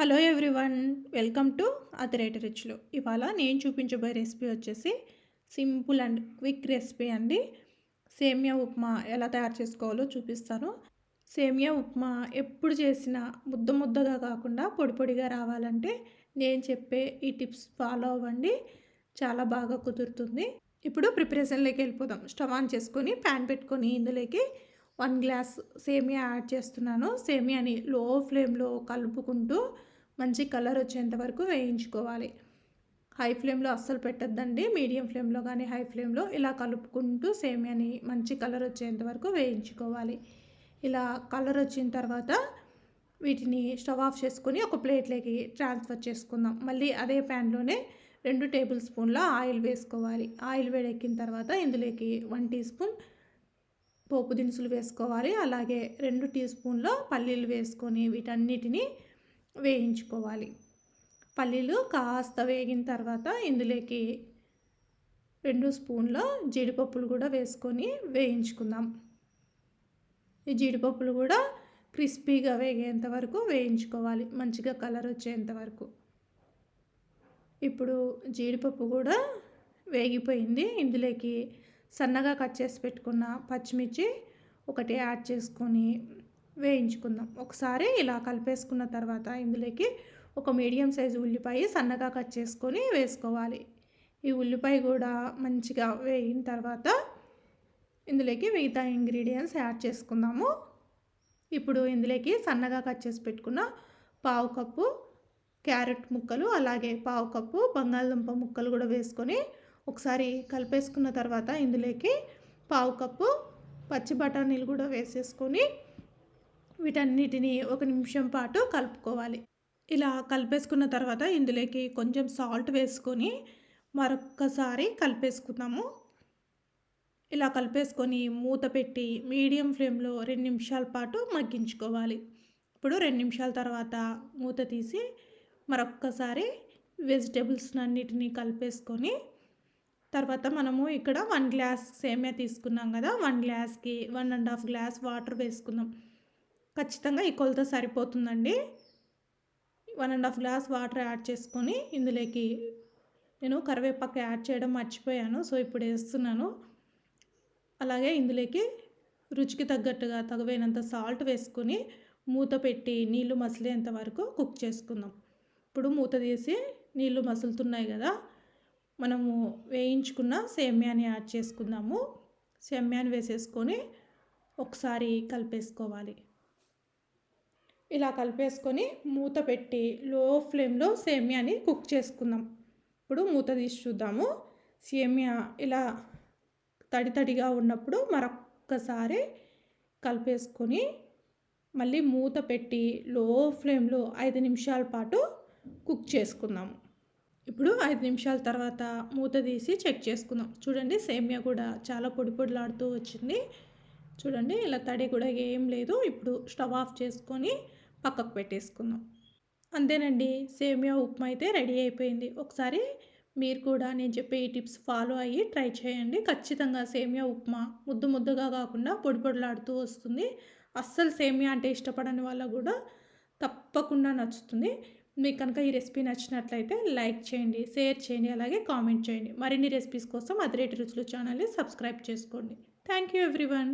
Hello everyone welcome to అతిరేటి రిచ్లు. ఇవాళ నేను చూపించబోయే రెసిపీ వచ్చేసి సింపుల్ అండ్ క్విక్ రెసిపీ అండి. సేమియా ఉప్మా ఎలా తయారు చేసుకోవాలో చూపిస్తాను. సేమియా ఉప్మా ఎప్పుడు చేసినా ముద్ద ముద్దగా కాకుండా పొడి పొడిగా రావాలంటే నేను చెప్పే ఈ టిప్స్ ఫాలో అవ్వండి. చాలా బాగా కుదురుతుంది. ఇప్పుడు ప్రిపరేషన్లోకి వెళ్ళిపోదాం. స్టవ్ ఆన్ చేసుకొని ప్యాన్ పెట్టుకొని ఇందులోకి వన్ గ్లాస్ సేమియా యాడ్ చేస్తున్నాను. సేమియాని లో ఫ్లేమ్లో కలుపుకుంటూ మంచి కలర్ వచ్చేంత వరకు వేయించుకోవాలి. హై ఫ్లేమ్లో అస్సలు పెట్టద్దండి. మీడియం ఫ్లేమ్లో కానీ హై ఫ్లేమ్లో ఇలా కలుపుకుంటూ సేమియాని మంచి కలర్ వచ్చేంత వరకు వేయించుకోవాలి. ఇలా కలర్ వచ్చిన తర్వాత వీటిని స్టవ్ ఆఫ్ చేసుకొని ఒక ప్లేట్లోకి ట్రాన్స్ఫర్ చేసుకుందాం. మళ్ళీ అదే ప్యాన్లోనే రెండు టేబుల్ స్పూన్ల ఆయిల్ వేసుకోవాలి. ఆయిల్ వేడెక్కిన తర్వాత ఇందులోకి వన్ టీ స్పూన్ పోపు దినుసులు వేసుకోవాలి. అలాగే రెండు టీ స్పూన్లో పల్లీలు వేసుకొని వీటన్నిటిని వేయించుకోవాలి. పల్లీలు కాస్త వేగిన తర్వాత ఇందులోకి రెండు స్పూన్ల జీడిపప్పులు కూడా వేసుకొని వేయించుకుందాం. ఈ జీడిపప్పులు కూడా క్రిస్పీగా వేగేంత వరకు వేయించుకోవాలి. మంచిగా కలర్ వచ్చేంత వరకు. ఇప్పుడు జీడిపప్పు కూడా వేగిపోయింది. ఇందులోకి సన్నగా కట్ చేసి పెట్టుకున్న పచ్చిమిర్చి ఒకటి యాడ్ చేసుకొని వేయించుకుందాం. ఒకసారి ఇలా కలిపేసుకున్న తర్వాత ఇందులోకి ఒక మీడియం సైజు ఉల్లిపాయ సన్నగా కట్ చేసుకొని వేసుకోవాలి. ఈ ఉల్లిపాయ కూడా మంచిగా వేయిన తర్వాత ఇందులోకి మిగతా ఇంగ్రీడియంట్స్ యాడ్ చేసుకుందాము. ఇప్పుడు ఇందులోకి సన్నగా కట్ చేసి పెట్టుకున్న పావు కప్పు క్యారెట్ ముక్కలు అలాగే పావు కప్పు బంగాళదుంప ముక్కలు కూడా వేసుకొని ఒకసారి కలిపేసుకున్న తర్వాత ఇందులోకి పావు కప్పు పచ్చి బఠానీలు కూడా వేసేసుకొని వీటన్నిటిని ఒక నిమిషం పాటు కలుపుకోవాలి. ఇలా కలిపేసుకున్న తర్వాత ఇందులోకి కొంచెం సాల్ట్ వేసుకొని మరొక్కసారి కలిపేసుకుందాము. ఇలా కలిపేసుకొని మూత పెట్టి మీడియం ఫ్లేమ్లో రెండు నిమిషాల పాటు మగ్గించుకోవాలి. ఇప్పుడు రెండు నిమిషాల తర్వాత మూత తీసి మరొక్కసారి వెజిటేబుల్స్ అన్నిటినీ కలిపేసుకొని తర్వాత మనము ఇక్కడ వన్ గ్లాస్ సేమియా తీసుకున్నాం కదా వన్ గ్లాస్కి one and half glass water వేసుకుందాం. ఖచ్చితంగా ఈ కొలత సరిపోతుందండి. One and half glass water add చేసుకొని ఇందులోకి నేను కరివేపాకు యాడ్ చేయడం మర్చిపోయాను సో ఇప్పుడు వేస్తున్నాను. అలాగే ఇందులోకి రుచికి తగ్గట్టుగా తగవైనంత సాల్ట్ వేసుకొని మూత పెట్టి నీళ్ళు మసిలేంత వరకు కుక్ చేసుకుందాం. ఇప్పుడు మూత తీసి నీళ్ళు మసులుతున్నాయి కదా మనము వేయించుకున్న సేమ్యాని యాడ్ చేసుకుందాము. సేమ్యాని వేసేసుకొని ఒకసారి కలిపేసుకోవాలి. ఇలా కలిపేసుకొని మూత పెట్టి లో ఫ్లేమ్లో సేమ్యాని కుక్ చేసుకుందాం. ఇప్పుడు మూత తీసి చూద్దాము. సేమ్యా ఇలా తడి తడిగా ఉన్నప్పుడు మరొక్కసారి కలిపేసుకొని మళ్ళీ మూత పెట్టి లో ఫ్లేమ్లో ఐదు నిమిషాల పాటు కుక్ చేసుకుందాము. ఇప్పుడు ఐదు నిమిషాల తర్వాత మూత తీసి చెక్ చేసుకుందాం. చూడండి సేమియా కూడా చాలా పొడి పొడిలాడుతూ వచ్చింది. చూడండి ఇలా తడి కూడా ఏం లేదు. ఇప్పుడు స్టవ్ ఆఫ్ చేసుకొని పక్కకు పెట్టేసుకుందాం. అంతేనండి సేమియా ఉప్మా అయితే రెడీ అయిపోయింది. ఒకసారి మీరు కూడా నేను చెప్పే ఈ టిప్స్ ఫాలో అయ్యి ట్రై చేయండి. ఖచ్చితంగా సేమియా ఉప్మా ముద్దు ముద్దుగా కాకుండా పొడి పొడిలాడుతూ వస్తుంది. అస్సలు సేమియా అంటే ఇష్టపడని వాళ్ళకు కూడా తప్పకుండా నచ్చుతుంది. మీకు కనుక ఈ రెసిపీ నచ్చినట్లయితే లైక్ చేయండి షేర్ చేయండి అలాగే కామెంట్ చేయండి. మరిన్ని రెసిపీస్ కోసం అదిరేటి రుచులు ఛానల్ని సబ్స్క్రైబ్ చేసుకోండి. Thank you everyone.